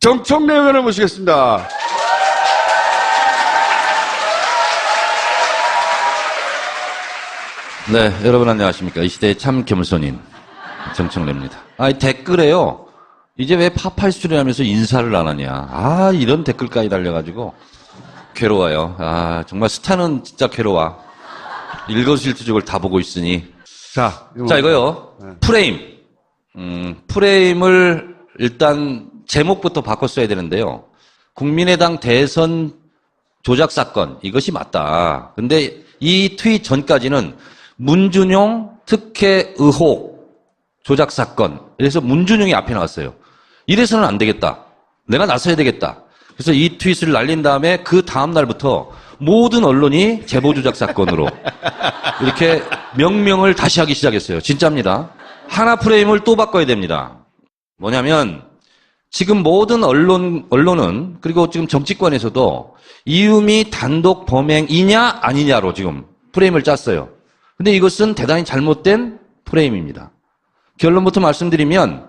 정청래 의원을 모시겠습니다. 네, 여러분 안녕하십니까. 이 시대의 참 겸손인 정청래입니다. 아, 이 댓글에요. 이제 왜 파파이 수련하면서 인사를 안 하냐. 아, 이런 댓글까지 달려가지고 괴로워요. 아, 정말 스타는 진짜 괴로워. 일거수일투족을 다 보고 있으니. 자, 이거 자, 이거요. 프레임. 음, 프레임을 일단 제목부터 바꿨어야 되는데요. 국민의당 대선 조작 사건 이것이 맞다. 근데 이 트윗 전까지는 문준용 특혜 의혹 조작 사건. 그래서 문준용이 앞에 나왔어요. 이래서는 안 되겠다. 내가 나서야 되겠다. 그래서 이 트윗을 날린 다음에 그 다음 날부터 모든 언론이 제보 조작 사건으로 이렇게 명명을 다시 하기 시작했어요. 진짜입니다. 하나 프레임을 또 바꿔야 됩니다. 뭐냐면 지금 모든 언론, 언론은 그리고 지금 정치권에서도 이유미 단독 범행이냐 아니냐로 지금 프레임을 짰어요. 근데 이것은 대단히 잘못된 프레임입니다. 결론부터 말씀드리면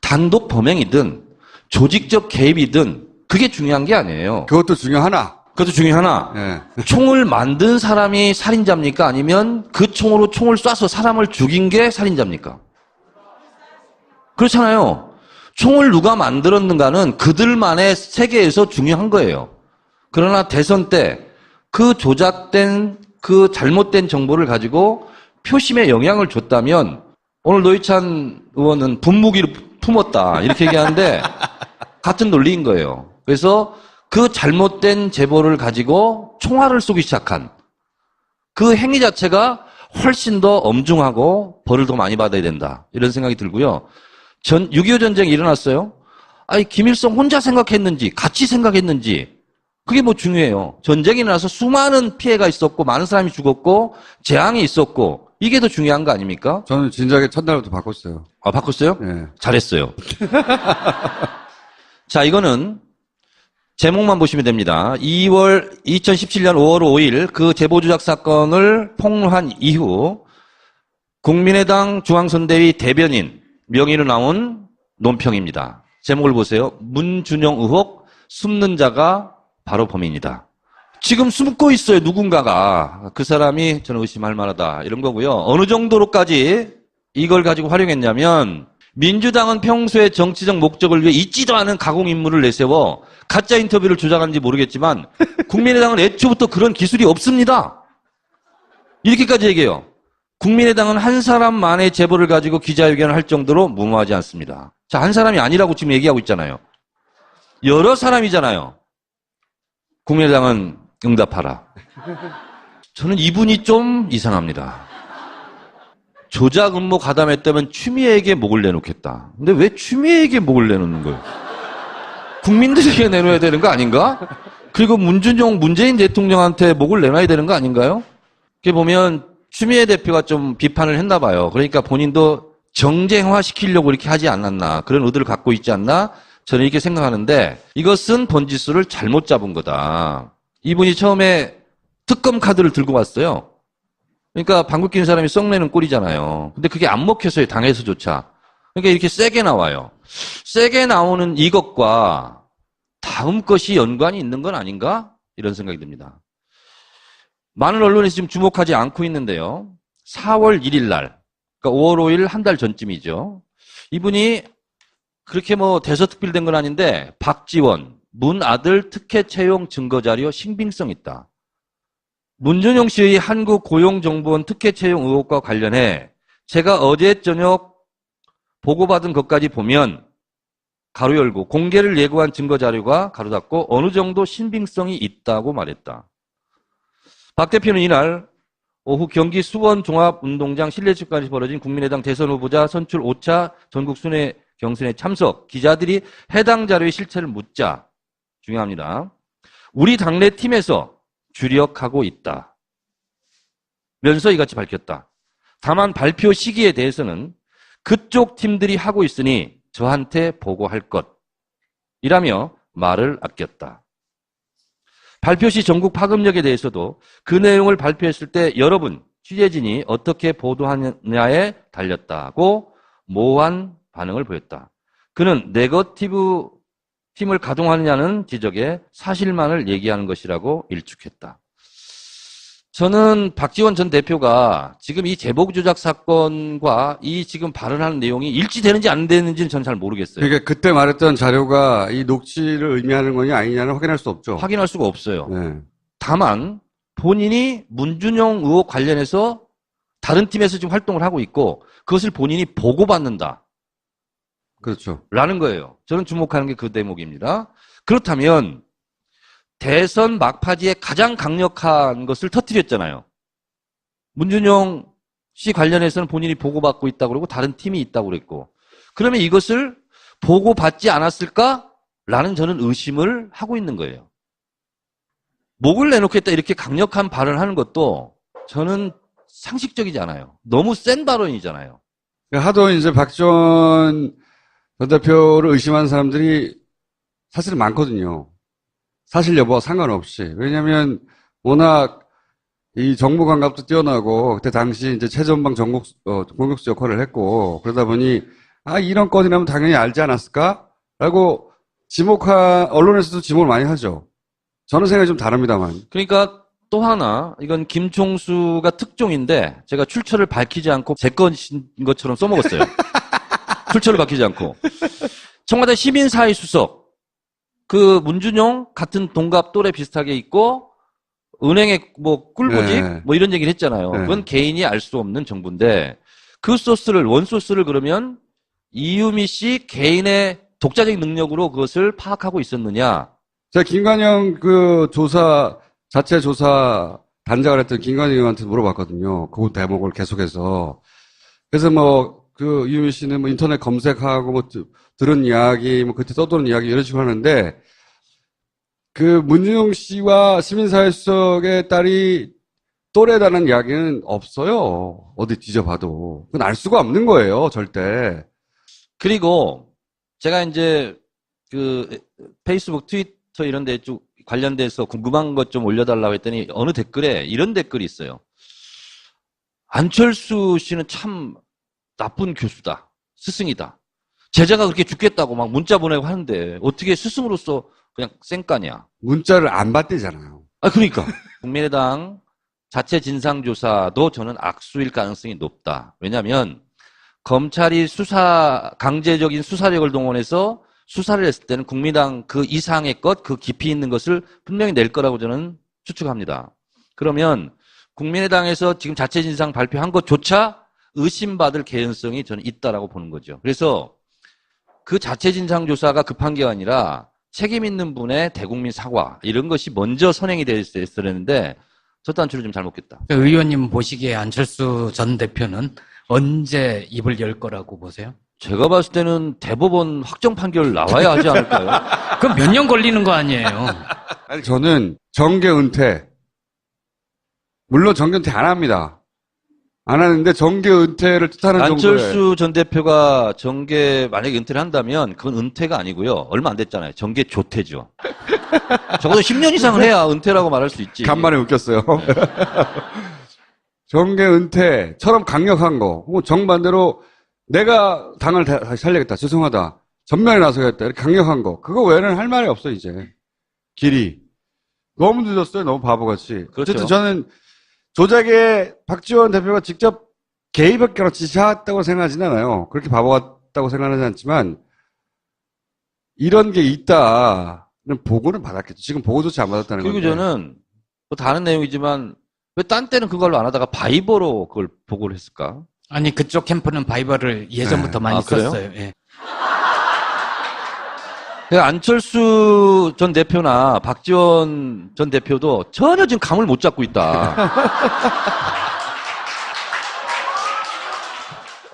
단독 범행이든 조직적 개입이든 그게 중요한 게 아니에요. 그것도 중요하나. 그것도 중요하나 예. 총을 만든 사람이 살인자입니까? 아니면 그 총으로 총을 쏴서 사람을 죽인 게 살인자입니까? 그렇잖아요. 총을 누가 만들었는가는 그들만의 세계에서 중요한 거예요. 그러나 대선 때 그 조작된 그 잘못된 정보를 가지고 표심에 영향을 줬다면 오늘 노희찬 의원은 분무기를 품었다 이렇게 얘기하는데 같은 논리인 거예요. 그래서 그 잘못된 제보를 가지고 총알을 쏘기 시작한 그 행위 자체가 훨씬 더 엄중하고 벌을 더 많이 받아야 된다. 이런 생각이 들고요. 전, 6.25 전쟁이 일어났어요. 아니, 김일성 혼자 생각했는지, 같이 생각했는지, 그게 뭐 중요해요. 전쟁이 나서 수많은 피해가 있었고, 많은 사람이 죽었고, 재앙이 있었고, 이게 더 중요한 거 아닙니까? 저는 진작에 첫날부터 바꿨어요. 아, 바꿨어요? 예. 잘했어요. 자, 이거는 제목만 보시면 됩니다. 2월 2017년 5월 5일 그 제보 조작 사건을 폭로한 이후 국민의당 중앙선대위 대변인 명의로 나온 논평입니다. 제목을 보세요. 문준영 의혹 숨는 자가 바로 범인이다. 지금 숨고 있어요, 누군가가. 그 사람이 저는 의심할 만하다. 이런 거고요. 어느 정도로까지 이걸 가지고 활용했냐면, 민주당은 평소에 정치적 목적을 위해 있지도 않은 가공 인물을 내세워 가짜 인터뷰를 조작하는지 모르겠지만, 국민의당은 애초부터 그런 기술이 없습니다. 이렇게까지 얘기해요. 국민의당은 한 사람만의 제보를 가지고 기자회견을 할 정도로 무모하지 않습니다. 자, 한 사람이 아니라고 지금 얘기하고 있잖아요. 여러 사람이잖아요. 국민의당은 응답하라. 저는 이분이 좀 이상합니다. 조작 음모 가담했다면 추미애에게 목을 내놓겠다. 근데 왜 추미애에게 목을 내놓는 거예요? 국민들에게 내놓아야 되는 거 아닌가? 그리고 문준용, 문재인 대통령한테 목을 내놔야 되는 거 아닌가요? 이렇게 보면 추미애 대표가 좀 비판을 했나 봐요. 그러니까 본인도 정쟁화 시키려고 이렇게 하지 않았나. 그런 의도를 갖고 있지 않나. 저는 이렇게 생각하는데 이것은 번지수를 잘못 잡은 거다. 이분이 처음에 특검 카드를 들고 왔어요. 그러니까 방귀 낀 사람이 썩내는 꼴이잖아요. 근데 그게 안 먹혔어요. 당에서조차. 그러니까 이렇게 세게 나와요. 세게 나오는 이것과 다음 것이 연관이 있는 건 아닌가? 이런 생각이 듭니다. 많은 언론에서 지금 주목하지 않고 있는데요. 4월 1일 날, 그러니까 5월 5일 한 달 전쯤이죠. 이분이 그렇게 뭐 대서특필된 건 아닌데 박지원, 문 아들 특혜 채용 증거 자료 신빙성 있다. 문준용 씨의 한국 고용정보원 특혜 채용 의혹과 관련해 제가 어제 저녁 보고받은 것까지 보면 가로 열고 공개를 예고한 증거 자료가 가로 닫고 어느 정도 신빙성이 있다고 말했다. 박 대표는 이날 오후 경기 수원 종합운동장 실내축구관에서 벌어진 국민의당 대선 후보자 선출 5차 전국 순회 경선에 참석 기자들이 해당 자료의 실체를 묻자 중요합니다. 우리 당내 팀에서 주력하고 있다. 면서 이같이 밝혔다. 다만 발표 시기에 대해서는 그쪽 팀들이 하고 있으니 저한테 보고할 것. 이라며 말을 아꼈다. 발표 시 전국 파급력에 대해서도 그 내용을 발표했을 때 여러분, 취재진이 어떻게 보도하느냐에 달렸다고 모호한 반응을 보였다. 그는 네거티브 팀을 가동하느냐는 지적에 사실만을 얘기하는 것이라고 일축했다. 저는 박지원 전 대표가 지금 이 제복 조작 사건과 이 지금 발언하는 내용이 일치되는지 안 되는지는 저는 잘 모르겠어요. 그러니까 그때 말했던 자료가 이 녹취를 의미하는 거냐 아니냐는 확인할 수 없죠. 확인할 수가 없어요. 네. 다만 본인이 문준용 의혹 관련해서 다른 팀에서 지금 활동을 하고 있고 그것을 본인이 보고받는다. 그렇죠. 라는 거예요. 저는 주목하는 게 그 대목입니다. 그렇다면 대선 막바지에 가장 강력한 것을 터뜨렸잖아요. 문준용 씨 관련해서는 본인이 보고받고 있다고 그러고 다른 팀이 있다고 그랬고 그러면 이것을 보고받지 않았을까? 라는 저는 의심을 하고 있는 거예요. 목을 내놓겠다 이렇게 강력한 발언을 하는 것도 저는 상식적이지 않아요. 너무 센 발언이잖아요. 하도 이제 박지원 전 대표를 의심하는 사람들이 사실은 많거든요. 사실 여부와 상관없이. 왜냐면 워낙 이 정부 감각도 뛰어나고 그때 당시 이제 최전방 전국 어, 공격수 역할을 했고 그러다 보니 아 이런 건이라면 당연히 알지 않았을까?라고 지목한 언론에서도 지목을 많이 하죠. 저는 생각이 좀 다릅니다만. 그러니까 또 하나 이건 김총수가 특종인데 제가 출처를 밝히지 않고 제 것인 것처럼 써먹었어요. 출처를 밝히지 않고 청와대 시민사회 수석 그 문준용 같은 동갑 또래 비슷하게 있고 은행에 뭐 꿀보직 네. 뭐 이런 얘기를 했잖아요. 네. 그건 개인이 알 수 없는 정보인데 그 소스를 원 소스를 그러면 이유미 씨 개인의 독자적인 능력으로 그것을 파악하고 있었느냐? 제가 김관영 그 조사 자체 조사 단장을 했던 김관영 의원한테 물어봤거든요. 그 대목을 계속해서. 그래서 뭐 그 유미 씨는 뭐 인터넷 검색하고 뭐 드- 들은 이야기 뭐 그때 떠도는 이야기 이런 식으로 하는데 그 문준용 씨와 시민사회 수석의 딸이 또래다는 이야기는 없어요. 어디 뒤져봐도. 그건 알 수가 없는 거예요, 절대. 그리고 제가 이제 그 페이스북, 트위터 이런 데 쭉 관련돼서 궁금한 것 좀 올려달라고 했더니 어느 댓글에 이런 댓글이 있어요. 안철수 씨는 참 나쁜 교수다. 스승이다. 제자가 그렇게 죽겠다고 막 문자 보내고 하는데 어떻게 스승으로서 그냥 쌩까냐. 문자를 안 받대잖아요. 아, 그러니까. 국민의당 자체 진상조사도 저는 악수일 가능성이 높다. 왜냐하면 검찰이 수사, 강제적인 수사력을 동원해서 수사를 했을 때는 국민당 그 이상의 것, 그 깊이 있는 것을 분명히 낼 거라고 저는 추측합니다. 그러면 국민의당에서 지금 자체 진상 발표한 것조차 의심받을 개연성이 저는 있다라고 보는 거죠. 그래서 그 자체 진상 조사가 급한 게 아니라 책임 있는 분의 대국민 사과 이런 것이 먼저 선행이 됐어야 했는데 저 단추를 좀 잘못했다. 그 의원님 보시기에 안철수 전 대표는 언제 입을 열 거라고 보세요? 제가 봤을 때는 대법원 확정 판결 나와야 하지 않을까요? 그럼 몇 년 걸리는 거 아니에요? 아니, 저는 정계 은퇴. 물론 정계 은퇴 안 합니다. 안 하는데 정계 은퇴를 뜻하는 정도의 안철수 전 대표가 정계 만약에 은퇴를 한다면 그건 은퇴가 아니고요. 얼마 안 됐잖아요. 정계 조퇴죠. 적어도 10년 이상을 해야 은퇴라고 말할 수 있지. 간만에 웃겼어요. 정계 은퇴처럼 강력한 거, 혹은 정반대로 내가 당을 다- 다시 살리겠다, 죄송하다, 전면에 나서겠다, 이렇게 강력한 거, 그거 외에는 할 말이 없어, 이제. 길이. 너무 늦었어요, 너무 바보같이. 그렇죠. 어쨌든 저는 조작에 박지원 대표가 직접 개입했거나 지시했다고 생각하진 않아요. 그렇게 바보 같다고 생각하지 않지만, 이런 게 있다는 보고는 받았겠죠. 지금 보고조차 안 받았다는 그리고 건데. 저는 뭐 다른 내용이지만 왜 딴 때는 그걸로 안 하다가 바이버로 그걸 보고를 했을까? 아니 그쪽 캠프는 바이벌을 예전부터 네. 많이 아, 그래요? 썼어요. 예. 그러니까 안철수 전 대표나 박지원 전 대표도 전혀 지금 감을 못 잡고 있다.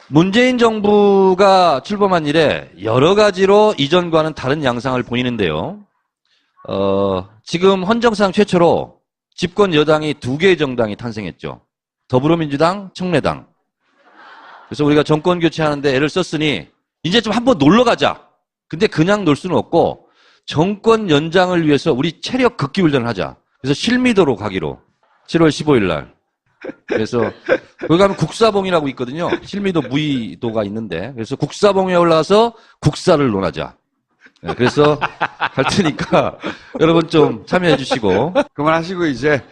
문재인 정부가 출범한 이래 여러 가지로 이전과는 다른 양상을 보이는데요. 어, 지금 헌정상 최초로 집권 여당이 두 개의 정당이 탄생했죠. 더불어민주당, 청래당. 그래서 우리가 정권 교체하는데 애를 썼으니 이제 좀 한번 놀러 가자. 근데 그냥 놀 수는 없고 정권 연장을 위해서 우리 체력 극기 훈련을 하자. 그래서 실미도로 가기로 7월 15일 날. 그래서 거기 가면 국사봉이라고 있거든요. 실미도 무의도가 있는데 그래서 국사봉에 올라가서 국사를 논하자. 네, 그래서 할 테니까 여러분 좀 참여해 주시고 그만하시고 이제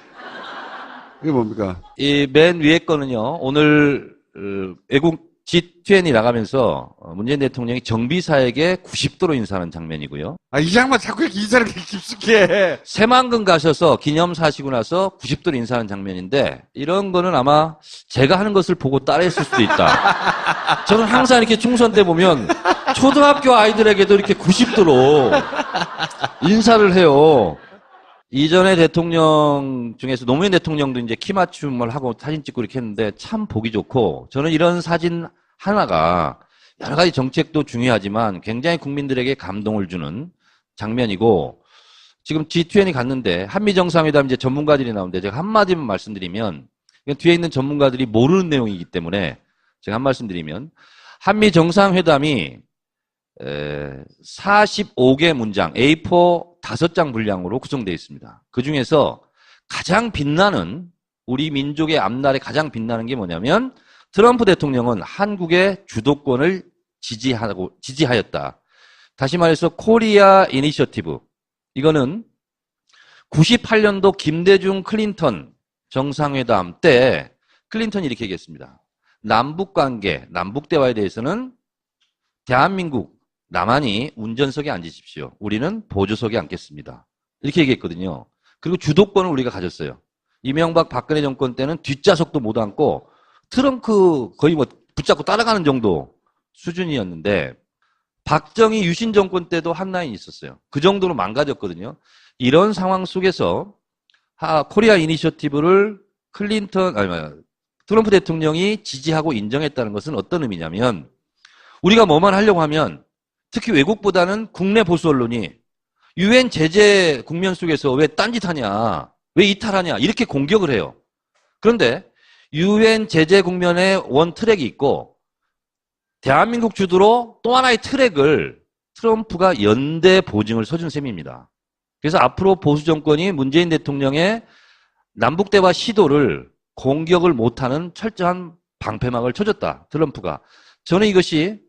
이게 뭡니까? 이 맨 위에 거는요 오늘 어, 외국 G20이 나가면서 어, 문재인 대통령이 정비사에게 90도로 인사하는 장면이고요. 아, 이 양반 자꾸 이렇게 인사를 이렇게 깊숙이 해. 새만금 가셔서 기념 사시고 나서 90도로 인사하는 장면인데 이런 거는 아마 제가 하는 것을 보고 따라했을 수도 있다. 저는 항상 이렇게 총선 때 보면 초등학교 아이들에게도 이렇게 90도로 인사를 해요. 이전에 대통령 중에서 노무현 대통령도 이제 키 맞춤을 하고 사진 찍고 이렇게 했는데 참 보기 좋고 저는 이런 사진 하나가 여러 가지 정책도 중요하지만 굉장히 국민들에게 감동을 주는 장면이고 지금 G20이 갔는데 한미 정상회담 이제 전문가들이 나오는데 제가 한마디만 말씀드리면 뒤에 있는 전문가들이 모르는 내용이기 때문에 제가 한 말씀 드리면 한미 정상회담이 에, 45개 문장 A4 5장 분량으로 구성되어 있습니다. 그 중에서 가장 빛나는 우리 민족의 앞날에 가장 빛나는 게 뭐냐면 트럼프 대통령은 한국의 주도권을 지지하고 지지하였다. 다시 말해서 코리아 이니셔티브 이거는 98년도 김대중 클린턴 정상회담 때 클린턴이 이렇게 얘기했습니다. 남북 관계, 남북 대화에 대해서는 대한민국 남한이 운전석에 앉으십시오. 우리는 보조석에 앉겠습니다. 이렇게 얘기했거든요. 그리고 주도권을 우리가 가졌어요. 이명박 박근혜 정권 때는 뒷좌석도 못 앉고 트렁크 거의 뭐 붙잡고 따라가는 정도 수준이었는데 박정희 유신 정권 때도 한 라인 있었어요. 그 정도로 망가졌거든요. 이런 상황 속에서 하- 코리아 이니셔티브를 클린턴 아니 뭐, 트럼프 대통령이 지지하고 인정했다는 것은 어떤 의미냐면 우리가 뭐만 하려고 하면 특히 외국보다는 국내 보수 언론이 유엔 제재 국면 속에서 왜 딴짓하냐, 왜 이탈하냐 이렇게 공격을 해요. 그런데 유엔 제재 국면에 원 트랙이 있고 대한민국 주도로 또 하나의 트랙을 트럼프가 연대 보증을 서준 셈입니다. 그래서 앞으로 보수 정권이 문재인 대통령의 남북 대화 시도를 공격을 못하는 철저한 방패막을 쳐줬다. 트럼프가. 저는 이것이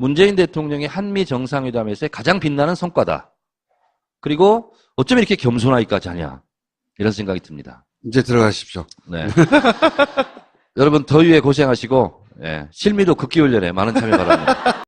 문재인 대통령의 한미 정상회담에서의 가장 빛나는 성과다. 그리고 어쩜 이렇게 겸손하기까지 하냐. 이런 생각이 듭니다. 이제 들어가십시오. 네. 여러분 더위에 고생하시고 예, 실미도 극기훈련에 많은 참여 바랍니다.